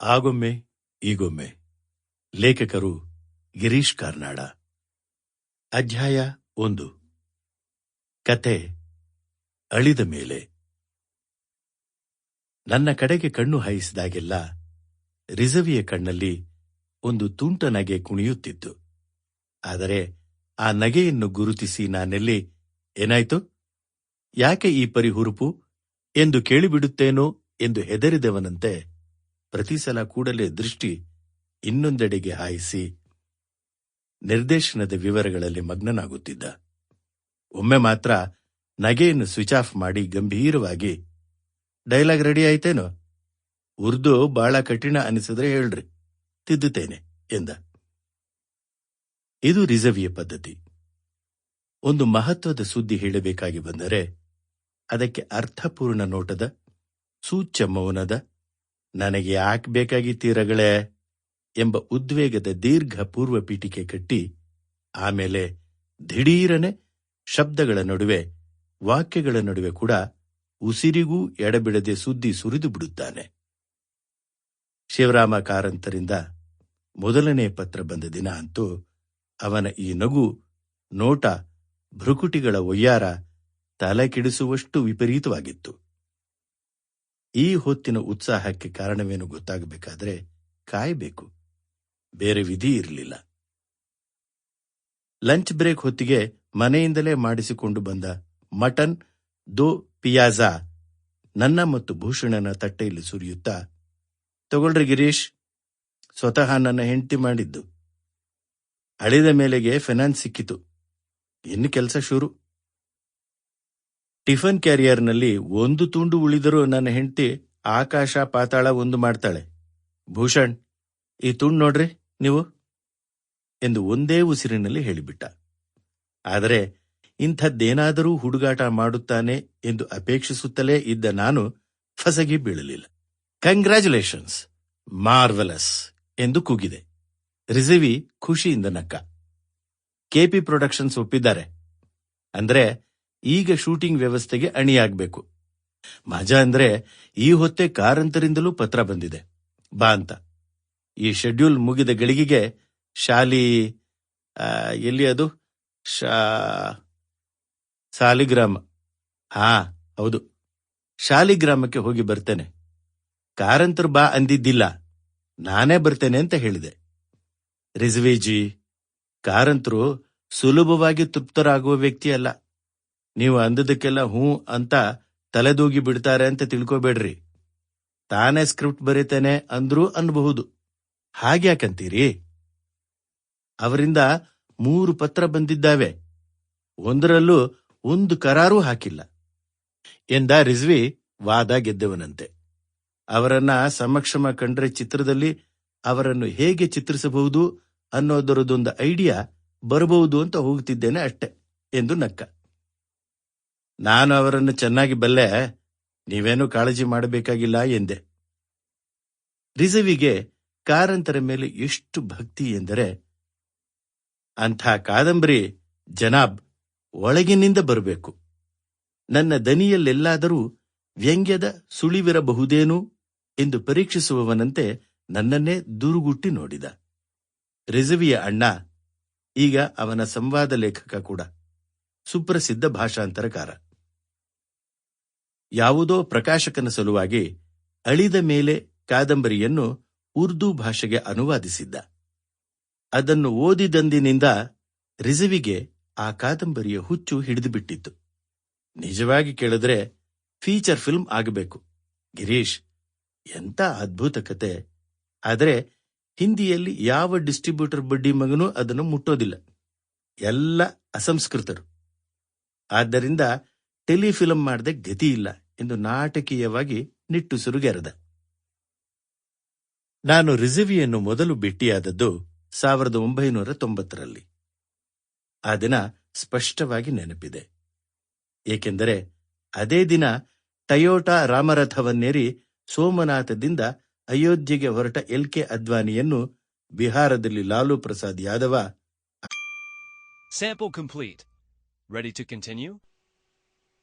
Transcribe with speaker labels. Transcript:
Speaker 1: ಆಗೊಮ್ಮೆ, ಈಗೊಮ್ಮೆ. ಲೇಖಕರು ಗಿರೀಶ್ ಕಾರ್ನಾಡ. ಅಧ್ಯಾಯ ಒಂದು. ಕತೆ ಅಳಿದ ಮೇಲೆ. ನನ್ನ ಕಡೆಗೆ ಕಣ್ಣು ಹಾಯಿಸಿದಾಗೆಲ್ಲ ರಿಸವಿಯ ಕಣ್ಣಲ್ಲಿ ಒಂದು ತುಂಟ ನಗೆ ಕುಣಿಯುತ್ತಿತ್ತು. ಆದರೆ ಆ ನಗೆಯನ್ನು ಗುರುತಿಸಿ ನಾನೆಲ್ಲಿ, ಏನಾಯ್ತು? ಯಾಕೆ ಈ ಪರಿಹುರುಪು? ಎಂದು ಕೇಳಿಬಿಡುತ್ತೇನೋ ಎಂದು ಹೆದರಿದವನಂತೆ ಪ್ರತಿ ಸಲ ಕೂಡಲೇ ದೃಷ್ಟಿ ಇನ್ನೊಂದೆಡೆಗೆ ಹಾಯಿಸಿ ನಿರ್ದೇಶನದ ವಿವರಗಳಲ್ಲಿ ಮಗ್ನನಾಗುತ್ತಿದ್ದ. ಒಮ್ಮೆ ಮಾತ್ರ ನಗೆಯನ್ನು ಸ್ವಿಚ್ ಆಫ್ ಮಾಡಿ ಗಂಭೀರವಾಗಿ, ಡೈಲಾಗ್ ರೆಡಿ ಆಯ್ತೇನೋ? ಉರ್ದು ಬಹಳ ಕಠಿಣ ಅನಿಸಿದ್ರೆ ಹೇಳ್ರಿ ತಿದ್ದುತ್ತೇನೆ ಎಂದ. ಇದು ರಿಸವಿಯ ಪದ್ಧತಿ. ಒಂದು ಮಹತ್ವದ ಸುದ್ದಿ ಹೇಳಬೇಕಾಗಿ ಬಂದರೆ, ಅದಕ್ಕೆ ಅರ್ಥಪೂರ್ಣ ನೋಟದ ಸೂಚ್ಯ ಮೌನದ ನನಗೆ ಯಾಕೆ ಬೇಕಾಗಿತ್ತೀರಗಳೇ ಎಂಬ ಉದ್ವೇಗದ ದೀರ್ಘ ಪೂರ್ವ ಪೀಠಿಕೆ ಕಟ್ಟಿ ಆಮೇಲೆ ದಿಢೀರನೆ ಶಬ್ದಗಳ ನಡುವೆ, ವಾಕ್ಯಗಳ ನಡುವೆ ಕೂಡ ಉಸಿರಿಗೂ ಎಡಬಿಡದೆ ಸುದ್ದಿ ಸುರಿದು ಬಿಡುತ್ತಾನೆ. ಶಿವರಾಮ ಕಾರಂತರಿಂದ ಮೊದಲನೇ ಪತ್ರ ಬಂದ ದಿನ ಅಂತೂ ಅವನ ಈ ನಗು, ನೋಟ, ಭ್ರುಕುಟಿಗಳ ಒಯ್ಯಾರ ತಲೆ ಕೆಡಿಸುವಷ್ಟು ವಿಪರೀತವಾಗಿತ್ತು. ಈ ಹೊತ್ತಿನ ಉತ್ಸಾಹಕ್ಕೆ ಕಾರಣವೇನು ಗೊತ್ತಾಗಬೇಕಾದ್ರೆ ಕಾಯಬೇಕು. ಬೇರೆ ವಿಧಿ ಇರಲಿಲ್ಲ. ಲಂಚ್ ಬ್ರೇಕ್ ಹೊತ್ತಿಗೆ ಮನೆಯಿಂದಲೇ ಮಾಡಿಸಿಕೊಂಡು ಬಂದ ಮಟನ್ ದೋ ಪಿಯಾಜಾ ನನ್ನ ಮತ್ತು ಭೂಷಣನ ತಟ್ಟೆಯಲ್ಲಿ ಸುರಿಯುತ್ತಾ, ತಗೊಳ್ರಿ ಗಿರೀಶ್, ಸ್ವತಃ ನನ್ನ ಹೆಂಡತಿ ಮಾಡಿದ್ದು. ಅಳಿದ ಮೇಲೆಗೆ ಫೆನಾನ್ಸ್ ಸಿಕ್ಕಿತು. ಇನ್ನು ಕೆಲಸ ಶುರು. ಟಿಫನ್ ಕ್ಯಾರಿಯರ್ನಲ್ಲಿ ಒಂದು ತುಂಡು ಉಳಿದರೂ ನನ್ನ ಹೆಂಡತಿ ಆಕಾಶ ಪಾತಾಳ ಒಂದು ಮಾಡ್ತಾಳೆ. ಭೂಷಣ್, ಈ ತುಂಡು ನೋಡ್ರಿ ನೀವು? ಎಂದು ಒಂದೇ ಉಸಿರಿನಲ್ಲಿ ಹೇಳಿಬಿಟ್ಟ. ಆದರೆ ಇಂಥದ್ದೇನಾದರೂ ಹುಡುಗಾಟ ಮಾಡುತ್ತಾನೆ ಎಂದು ಅಪೇಕ್ಷಿಸುತ್ತಲೇ ಇದ್ದ ನಾನು ಫಸಗಿ ಬೀಳಲಿಲ್ಲ. ಕಂಗ್ರ್ಯಾಚುಲೇಷನ್ಸ್ ಮಾರ್ವೆಲಸ್ ಎಂದು ಕೂಗಿದೆ. ರಿಸಿವಿ ಖುಷಿಯಿಂದ ನಕ್ಕ. ಕೆಪಿ ಪ್ರೊಡಕ್ಷನ್ಸ್ ಒಪ್ಪಿದ್ದಾರೆ. ಅಂದ್ರೆ ಈಗ ಶೂಟಿಂಗ್ ವ್ಯವಸ್ಥೆಗೆ ಅಣಿಯಾಗಬೇಕು. ಮಜಾ ಅಂದ್ರೆ ಈ ಹೊತ್ತೆ ಕಾರಂತರಿಂದಲೂ ಪತ್ರ ಬಂದಿದೆ. ಬಾ ಅಂತ. ಈ ಶೆಡ್ಯೂಲ್ ಮುಗಿದ ಗಳಿಗೆಗೆ ಶಾಲಿ ಎಲ್ಲಿ ಅದು? ಶಾ, ಸಾಲಿಗ್ರಾಮ. ಹಾ, ಹೌದು. ಶಾಲಿಗ್ರಾಮಕ್ಕೆ ಹೋಗಿ ಬರ್ತೇನೆ. ಕಾರಂತರು ಬಾ ಅಂದಿದ್ದಿಲ್ಲ. ನಾನೇ ಬರ್ತೇನೆ ಅಂತ ಹೇಳಿದೆ. ರಿಜ್ವಿಜಿ, ಕಾರಂತರು ಸುಲಭವಾಗಿ ತೃಪ್ತರಾಗುವ ವ್ಯಕ್ತಿ ಅಲ್ಲ ನೀವು ಅಂದದಕ್ಕೆಲ್ಲ ಹ್ಞೂ ಅಂತ ತಲೆದೂಗಿ ಬಿಡ್ತಾರೆ ಅಂತ ತಿಳ್ಕೊಬೇಡ್ರಿ. ತಾನೇ ಸ್ಕ್ರಿಪ್ಟ್ ಬರೀತೇನೆ ಅಂದ್ರೂ ಅನ್ಬಹುದು. ಹಾಗ್ಯಾಕಂತೀರಿ? ಅವರಿಂದ ಮೂರು ಪತ್ರ ಬಂದಿದ್ದಾವೆ. ಒಂದರಲ್ಲೂ ಒಂದು ಕರಾರೂ ಹಾಕಿಲ್ಲ. ಎಂದ ರಿಜ್ವಿ ವಾದ ಗೆದ್ದವನಂತೆ. ಅವರನ್ನ ಸಮಕ್ಷಮ ಕಂಡ್ರೆ ಚಿತ್ರದಲ್ಲಿ ಅವರನ್ನು ಹೇಗೆ ಚಿತ್ರಿಸಬಹುದು ಅನ್ನೋದರದೊಂದು ಐಡಿಯಾ ಬರಬಹುದು ಅಂತ ಹೋಗ್ತಿದ್ದೇನೆ ಅಷ್ಟೆ ಎಂದು ನಕ್ಕ. ನಾನು ಅವರನ್ನು ಚೆನ್ನಾಗಿ ಬಲ್ಲೆ ನೀವೇನು ಕಾಳಜಿ ಮಾಡಬೇಕಾಗಿಲ್ಲ ಎಂದೆ. ರಿಸವಿಗೆ ಕಾರಂತರ ಮೇಲೆ ಎಷ್ಟು ಭಕ್ತಿ ಎಂದರೆ, ಅಂಥ ಕಾದಂಬರಿ ಜನಾಬ್ ಒಳಗಿನಿಂದ ಬರಬೇಕು. ನನ್ನ ದನಿಯಲ್ಲೆಲ್ಲಾದರೂ ವ್ಯಂಗ್ಯದ ಸುಳಿವಿರಬಹುದೇನು ಎಂದು ಪರೀಕ್ಷಿಸುವವನಂತೆ ನನ್ನನ್ನೇ ದುರುಗುಟ್ಟಿ ನೋಡಿದ. ರಿಜವಿಯ ಅಣ್ಣ, ಈಗ ಅವನ ಸಂವಾದ ಲೇಖಕ ಕೂಡ. ಸುಪ್ರಸಿದ್ಧ ಭಾಷಾಂತರಕಾರ. ಯಾವುದೋ ಪ್ರಕಾಶಕನ ಸಲುವಾಗಿ ಅಳಿದ ಮೇಲೆ ಕಾದಂಬರಿಯನ್ನು ಉರ್ದು ಭಾಷೆಗೆ ಅನುವಾದಿಸಿದ್ದ. ಅದನ್ನು ಓದಿದಂದಿನಿಂದ ರಿಜವಿಗೆ ಆ ಕಾದಂಬರಿಯ ಹುಚ್ಚು ಹಿಡಿದುಬಿಟ್ಟಿತ್ತು. ನಿಜವಾಗಿ ಕೇಳಿದ್ರೆ ಫೀಚರ್ ಫಿಲ್ಮ್ ಆಗಬೇಕು. ಗಿರೀಶ್ ಎಂತ ಅದ್ಭುತ ಕತೆ. ಆದರೆ ಹಿಂದಿಯಲ್ಲಿ ಯಾವ ಡಿಸ್ಟ್ರಿಬ್ಯೂಟರ್ ಬಡ್ಡಿ ಮಗನೂ ಅದನ್ನು ಮುಟ್ಟೋದಿಲ್ಲ. ಎಲ್ಲ ಅಸಂಸ್ಕೃತರು. ಆದ್ದರಿಂದ ಟೆಲಿಫಿಲಂ ಮಾಡದೆ ಗತಿ ಇಲ್ಲ ಎಂದು ನಾಟಕೀಯವಾಗಿ ನಿಟ್ಟುಸಿರುಗೆರೆದ ನಾನು ರಿಸಿವಿಯನ್ನು ಮೊದಲು ಭೇಟಿಯಾದದ್ದು ಸಾವಿರದ ಒಂಬೈನೂರ ತೊಂಬತ್ತರಲ್ಲಿ. ಆ ದಿನ ಸ್ಪಷ್ಟವಾಗಿ ನೆನಪಿದೆ. ಏಕೆಂದರೆ ಅದೇ ದಿನ ಟಯೋಟಾ ರಾಮರಥವನ್ನೇರಿ ಸೋಮನಾಥದಿಂದ ಅಯೋಧ್ಯೆಗೆ ಹೊರಟ ಎಲ್ ಕೆ ಅದ್ವಾನಿಯನ್ನು ಬಿಹಾರದಲ್ಲಿ ಲಾಲು ಪ್ರಸಾದ್ ಯಾದವ